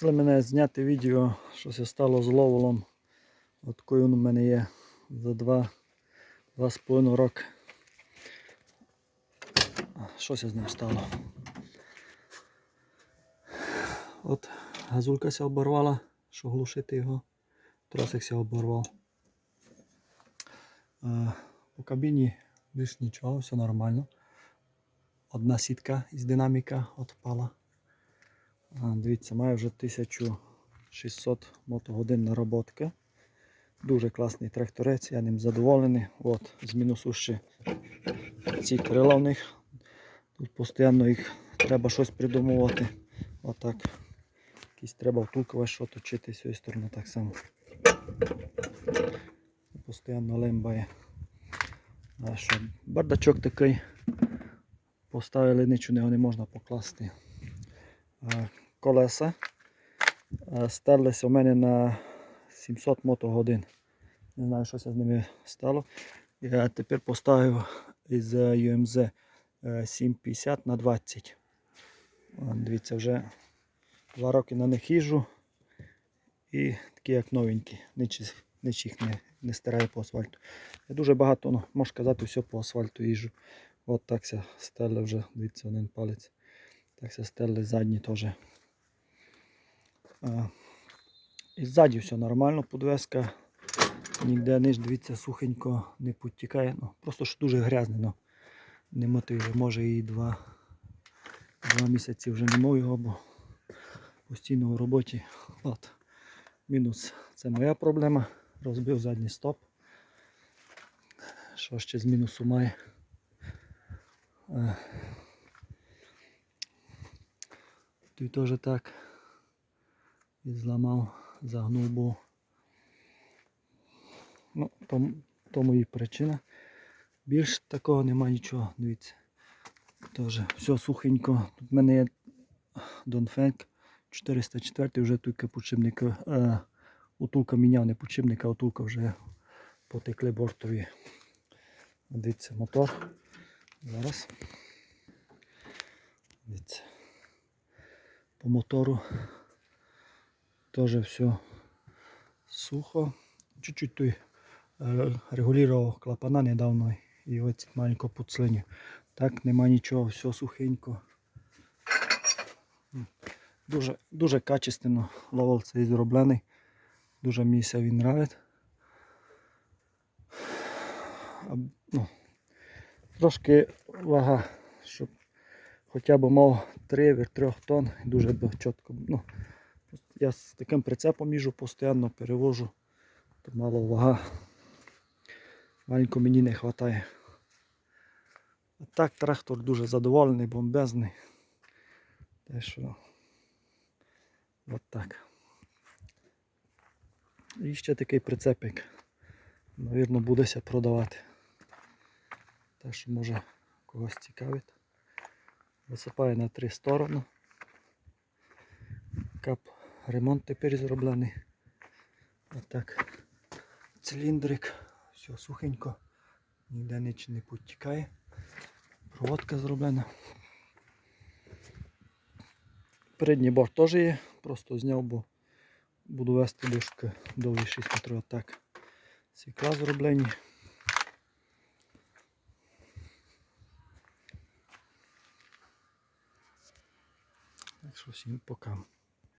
Просили мене зняти відео, що це стало з ловолом. От такий він у мене є за два, два з половиною роки. Щось з ним стало. От газулька ся оборвала, що глушити його. Тросик ся оборвав. Е, По кабіні більш нічого, все нормально. Одна сітка із динаміка відпала. Дивіться, має вже 1600 мотогодин нароботки. Дуже класний тракторець, я ним задоволений. От, з ще ці крила в них. Тут постійно їх треба щось придумувати. Отак. Якісь треба втулкувати, що точити з цієї сторони так само. Постійно лембає. А що, бардачок такий. Поставили нічого не можна покласти. Колеса а, стерлися у мене на 700 мотогодин. Не знаю, що це з ними стало. Я тепер поставив із е, UMZ е, 750 на 20. Дивіться, вже два роки на них їжджу. І такі як новенькі. Ніч їх не, не стирає по асфальту. Я дуже багато, ну, можна сказати, все по асфальту їжджу. От так ся стерли вже, дивіться, один палець. Так ся стерли задні теж. А, І ззаді все нормально, подвеска. Ніде ниж, дивіться, сухенько не підтікає. Ну, просто що дуже грязне. Ну. Не мотив, може і два, два місяці вже не мою його, бо постійно в роботі. От. Мінус. Це моя проблема. Розбив задній стоп. Що ще з мінусу має? Е. Тут теж так. І зламав, загнув був. Ну, то, то мої причина. Більш такого нема нічого, дивіться. Теж все сухенько. Тут в мене є Донфенк 404 вже тут почивник. Е, утулка міняв, не почивник, а утулка вже потекли бортові. Дивіться, мотор. Зараз. Дивіться. По мотору теж все сухо. Чуть-чуть той е, регулював клапана недавно і ось маленько пуцлиню. Так, нема нічого, все сухенько. Дуже, дуже качественно ловол цей зроблений. Дуже мені він нравить. Ну, трошки вага, щоб хоча б мав 3 3 тонн, дуже чітко. Ну, я з таким прицепом їжу постійно, перевожу, то мало вага. Маленько мені не вистачає. А так трактор дуже задоволений, бомбезний. Те що от так. І ще такий прицепик. Навірно, будеся продавати. Те, що може когось цікавить. Висипає на три сторони. Кап ремонт тепер зроблений. Отак. Циліндрик. Все сухенько. Ніде ніч не підтікає. Проводка зроблена. Передній борт теж є, просто зняв, бо буду вести дошки довгі 6 метрів отак. Сікла зроблені. Так що всім пока.